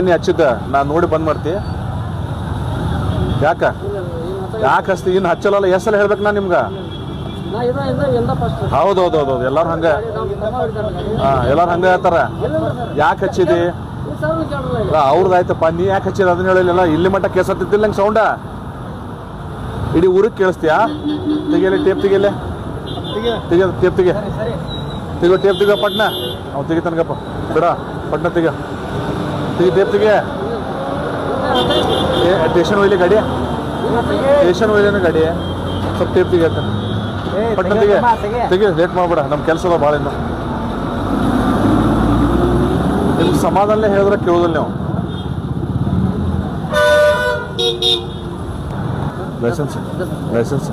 ಹಚ್ಚಿದ್ದ, ನಾ ನೋಡಿ ಬಂದ್ ಮಾಡ್ತಿ. ಯಾಕ? ಯಾಕೆ ಹಚ್ತಿ? ಇನ್ನು ಹಚ್ಚಲ್ಲ ಎಸ್ ಎಲ್ಲ ಹೇಳ್ಬೇಕು ನಾ ನಿಮ್ಗೆ? ಹೌದು ಹೌದು ಹೌದು ಎಲ್ಲಾರು ಹಂಗೆ. ಹಾಂ, ಎಲ್ಲಾರು ಹಂಗೆ ಹೇಳ್ತಾರ. ಯಾಕೆ ಹಚ್ಚಿದಿ? ಈ ಸಾವಿರ ಅವ್ರದ್ದು ಆಯ್ತಪ್ಪ, ನೀ ಯಾಕೆ ಹಚ್ಚಿದ? ಅದನ್ನ ಹೇಳಿಲ್ಲ ಇಲ್ಲಿ ಮಟ್ಟ ಕೇಸ ಹತ್ತಿದ್ದಿಲ್ಲ ಸೌಂಡ. ಇಡೀ ಊರಿಗೆ ಕೇಳಿಸ್ತೀಯಾ? ತೆಗಿಯಲಿ ಟೇಪ್ ತೆಗಿಯಲೆ ತೆಗಿಯ ಟೇಪ್ ತೆಗಿಯ ತೆಗಿಯೋ ಟೇಪ್ ತೆಗಿಯೋ ಪಟ್ನ. ಅವ್ನು ತೆಗಿತಾನಗಪ್ಪ. ಬಿಡ, ಪಟ್ನ ತೆಗಿಯ ತೆಗಿ ಟೇಪ್ ತೆಗಿಯ ಏ ಸ್ಟೇಷನ್ ಒಯ್ಲಿ ಗಾಡಿ ಟೇಷನ್ ಒಯ್ಲೇನ ಗಾಡಿ ಸ್ವಲ್ಪ ಟೇಪ್ ತೆಗಿಯತ್ತ ಪಟ್ನ ತೆಗಿ ತೆಗಿ ಲೇಟ್ ಮಾಡ್ಬೇಡ ನಮ್ಮ ಕೆಲಸ ಅದ ಭಾಳ ಇನ್ನು ನಿಮ್ಗೆ ಸಮಾಧಾನ ಹೇಳಿದ್ರೆ ಕೇಳೋದಿಲ್ಲ ನೀವು ಲೈಸೆನ್ಸ್ ಲೈಸೆನ್ಸ್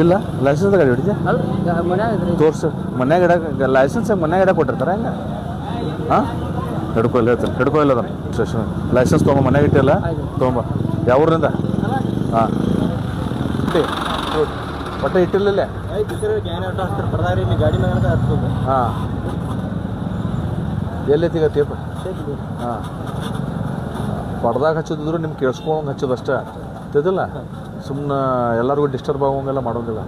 ಇಲ್ಲ? ಲೈಸೆನ್ಸ್ ಗಾಡಿ ಹೊಡಿದ್ಯಾ ತೋರ್ಸ ಮನ್ಯಾಗ ತೋರ್ಸು. ಮನ್ಯಾಗ ಇಡಕ್ಕೆ ಲೈಸೆನ್ಸ್ ಮನ್ಯಾಗ ಇಡಕ್ಕೆ ಕೊಟ್ಟಿರ್ತಾರೆ ಹೆಂಗೆ? ಹಾಂ? ಹಿಡ್ಕೊಲ್ಲ ಹೇಳ್ತಾರೆ ಹಿಡ್ಕೊಲ್ಲ ಅದನ್ನು ಸ್ಟೇಷನ್ ಲೈಸೆನ್ಸ್ ತೊಗೊಂಬ ಮನ್ಯಾಗ ಇಟ್ಟಿಲ್ಲ ತೊಗೊಂಬ. ಯಾವ ಊರಿಂದ? ಹಾಂ. ಬಟ್ಟೆ ಇಟ್ಟಿರಲಿಲ್ಲ. ಹಾಂ. ಎಲ್ಲೈತಿಗ ಟೇಪ್ ಹಾಂ. ಪಡ್ದಾಗ ಹಚ್ಚಿದ್ರು ನಿಮ್ಗೆ ಕೇಳಿಸ್ಕೊಂಡು ಹಚ್ಚೋದು ಅಷ್ಟೇ. ತಿದಿಲ್ಲ ಸುಮ್ಮನೆ ಎಲ್ಲರಿಗೂ ಡಿಸ್ಟರ್ಬ್ ಆಗೋಂಗೆಲ್ಲ ಮಾಡೋಂಗಿಲ್ಲ.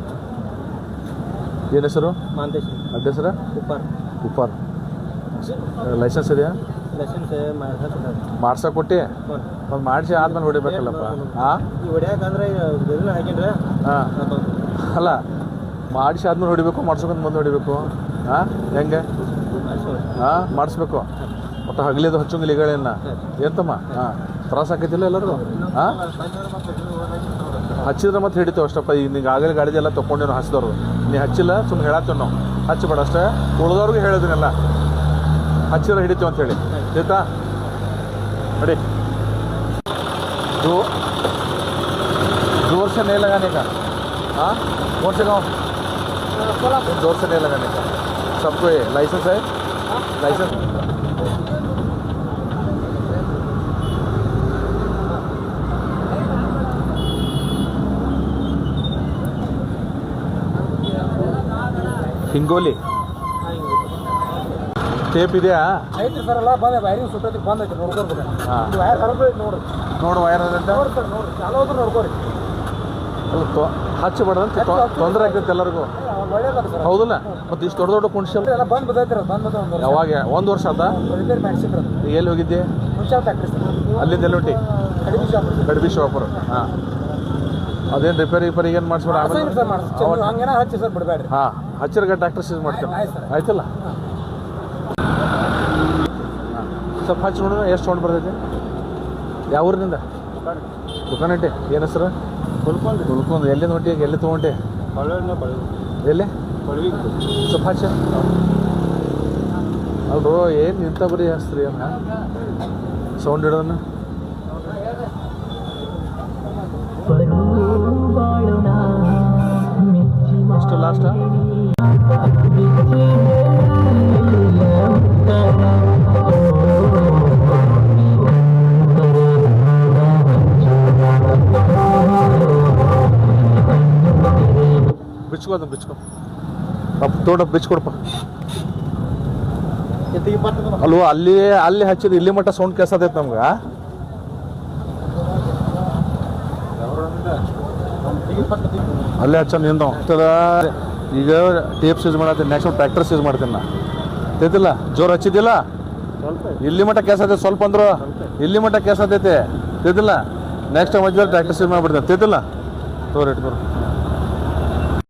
ಏನು ಹೆಸರು? ಅಡ್ಡ ಹೆಸರು? ಉಪ್ಪಾರ್. ಉಪ್ಪಾರ್. ಲೈಸೆನ್ಸ್ ಇದೆಯಾ? ಲೈಸೆನ್ಸ್ ಕೊಟ್ಟಿ ಕೊಟ್ಟು ಒಂದು ಮಾಡಿಸಿ ಆದ್ಮೇಲೆ ಹೊಡಿಬೇಕಲ್ಲಪ್ಪ. ಹಾಂ. ಹಾಂ ಅಲ್ಲ ಮಾಡಿಸಿ ಆದ್ಮೇಲೆ ಹೊಡಿಬೇಕು ಮಾಡ್ಸೋಕಂತ ಮುಂದೆ ಹೊಡಿಬೇಕು. ಹಾಂ ಹೆಂಗೆ? ಹಾಂ ಮಾಡಿಸ್ಬೇಕು. ಒಟ್ಟು ಹಗಲಿದು ಹಚ್ಚಂಗಿಲ್ಲ ಈಗಳೇನ ಏನ್ತಮ್ಮ ಹಾಂ ತ್ರಾಸ ಆಕೈತಿಲ್ಲ ಎಲ್ಲರೂ ಹಾಂ ಹಚ್ಚಿದ್ರೆ ಮತ್ತೆ ಹಿಡಿತೇವೆ ಅಷ್ಟಪ್ಪ. ಈಗ ನಿಂಗೆ ಆಗಲೇ ಗಾಡಿ ಎಲ್ಲ ತೊಗೊಂಡೇನು ಹಚ್ಚಿದವ್ರು ನೀ ಹಚ್ಚಿಲ್ಲ ಸುಮ್ಮನೆ ಹೇಳತ್ತೇವೆ ನಾವು. ಹಚ್ಚಬೇಡ ಅಷ್ಟೇ. ಉಳಿದವ್ರಿಗೂ ಹೇಳಿದಿನಲ್ಲ. ಹಚ್ಚಿದ್ರೆ ಹಿಡಿತೇವೆ ಅಂತ देता अरे। ज़ोर। ज़ोर से नहीं लगाने का। हाँ? कौन से गाँव? ज़ोर से नहीं लगाने का। सबको ये लाइसेंस है? लाइसेंस हिंगोली। ಟೇಪ್ ಇದೆಯಾ? ಐತ್ರಿ ಸರ್ ಎಲ್ಲ ಬಂದ ವೈರಿಂಗ್ ಸುಟ್ಟೈತಿ ಬಂದ್ ಐತಿ ಇದು ವೈರ್ ಐತಿ ನೋಡ್ರಿ ನೋಡು ವೈರ್ ಅದಂತ ನೋಡಿ ಸರ್ ನೋಡಿ. ಚಾಲೋ ನೋಡ್ಕೋರಿ ನೋಡ್ಕೊರಿ ಹಚ್ಚಬಾರ್ದಂತ ತೊಂದರೆ ಆಗ್ತೈತೆ ಎಲ್ಲರಿಗೂ. ಹೌದಲ್ಲ? ಮತ್ತೆ ಇಷ್ಟು ದೊಡ್ಡ ದೊಡ್ಡ ಕುಣಿಸಲ್ ಎಲ್ಲ ಬಂದ್ ಬಂದ್ ಯಾವಾಗ? ಒಂದು ವರ್ಷ ಅದ ರಿಪೇರ್ ಮಾಡ್ಸಿದ್ರ ಎಲ್ಲಿ ಹೋಗಿದ್ದೆ? Factory sir. ಅಲ್ಲಿಂದ ಕಡಿಮೆ ಶಾಪರ್ ಗಡ್ಬಿ ಶಾಪುರ ಹಾಂ. ಅದೇನು ರಿಪೇರಿ ರಿಪೇರಿ ಏನು ಮಾಡಿಸ್ಬೇಡ? ಆಮೇಲೆ ಹಂಗೇನ ಹಚ್ಚಿ ಸರ್ ಬಿಡಬೇಡ್ರಿ. ಹಾಂ. ಹಚ್ಚಿರ್ಗ ಟ್ಯಾಕ್ಟರ್ ಸೀಸ್ ಮಾಡ್ತೇನೆ ಆಯ್ತಲ್ಲ? ಸ್ವಲ್ಪ ಹಚ್ಚಿ ನೋಡೋಣ ಎಷ್ಟು ಸೌಂಡ್ ಬರ್ತೈತಿ? ಯಾವ ಊರಿನಿಂದ? ದುಕಾನಟ್ಟೆ ಏನು ಹೆಸರು? ಕುಲ್ಕೊಂಡು. ಉಳ್ಕೊಂಡು ಎಲ್ಲಿ ನೋಟಿ ಎಲ್ಲಿ ತೊಗೊಂಡೆ ಎಲ್ಲಿ? ಸ್ವಲ್ಪ ಹಚ್ಚ. ಅಲ್ರೋ ಏನು ನಿಂತ ಬರೀ ಹಸ್ತ್ರಿ ಅನ್ನ ಸೌಂಡ್ ಇಡೋದನ್ನ ಅಷ್ಟು ಲಾಸ್ಟ? ಬಿಚ್ಕೋ ಅದನ್ನ ಬಿಚ್ಕೋ. ತೋಟ ಬಿಚ್ಕೊಡಪ್ಪ ಅಲ್ವ ಅಲ್ಲಿ ಅಲ್ಲಿ ಹಚ್ಚಿದ ಇಲ್ಲಿ ಮಟ್ಟ ಸೌಂಡ್ ಕೇಳ್ಸತೈತೆ ನಮ್ಗೆ? ಅಲ್ಲೇ ಹಚ್ಚ ನಿಂದ ಈಗ ಟೇಪ್ ಯೂಸ್ ಮಾಡತ್ತೀನಿ ನೆಕ್ಸ್ಟ್ ಟ್ರ್ಯಾಕ್ಟರ್ ಯೂಸ್ ಮಾಡ್ತೀನಿ ನಾ. ತಿಲ್ಲ ಜೋರು ಹಚ್ಚಿದ್ದಿಲ್ಲ? ಸ್ವಲ್ಪ ಇಲ್ಲಿ ಮಟ್ಟ ಕೇಸತೈತೆ ಸ್ವಲ್ಪ ಅಂದ್ರು. ಇಲ್ಲಿ ಮಟ್ಟ ಕೇಸತೈತೆ ತಿಳ್ತಿಲ್ಲ ನೆಕ್ಸ್ಟ್ ಮಧ್ಯ ಟ್ರ್ಯಾಕ್ಟರ್ ಸೀಸ್ ಮಾಡ್ಬಿಡ್ತೀನಿ. ತಿಳ್ತಿಲ್ಲ ತೋರಿ ಇಟ್ಕೊರು